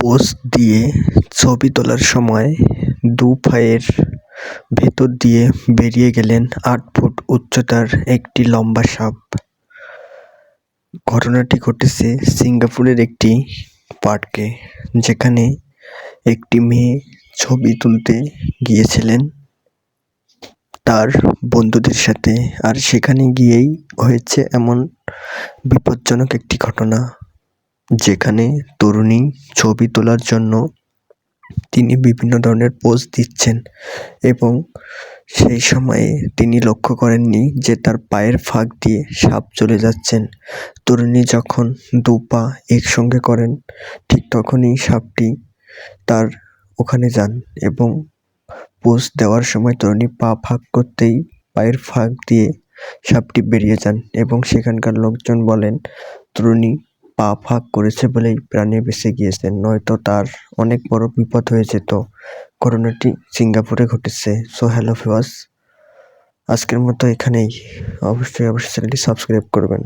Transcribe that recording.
Pose দিয়ে ছবি তোলার সময় দু পায়ের ভেতর দিয়ে বেরিয়ে গেলেন আট ফুট উচ্চতার একটি লম্বা সাপ। ঘটনাটি ঘটেছে সিঙ্গাপুরের একটি পার্কে, যেখানে একটি মেয়ে ছবি তুলতে গিয়েছিলেন তার বন্ধুদের সাথে। আর সেখানে গিয়েই হয়েছে এমন বিপজ্জনক একটি ঘটনা। যেখানে তরুণী ছবি তোলার জন্য তিনি বিভিন্ন ধরনের পোজ দিচ্ছেন এবং সেই সময়ে তিনি লক্ষ্য করেননি যে তার পায়ের ফাঁক দিয়ে সাপ চলে যাচ্ছেন। তরুণী যখন দু পা একসঙ্গে করেন, ঠিক তখনই সাপটি তার ওখানে যান এবং পোজ দেওয়ার সময় তরুণী পা ফাঁক করতেই পায়ের ফাঁক দিয়ে সাপটি বেরিয়ে যান এবং সেখানকার লোকজন বলেন, তরুণী পা ফাঁক করেছে বলেই প্রাণে বেঁচে গিয়েছেন নয়তো তার অনেক বড় বিপদ হয়ে যেত ঘটনাটি সিঙ্গাপুরে ঘটেছে। সো, হ্যালো ফিওয়াস আজকের মতো এখানেই। অবশ্যই অবশ্যই চ্যানেলটি সাবস্ক্রাইব করবেন।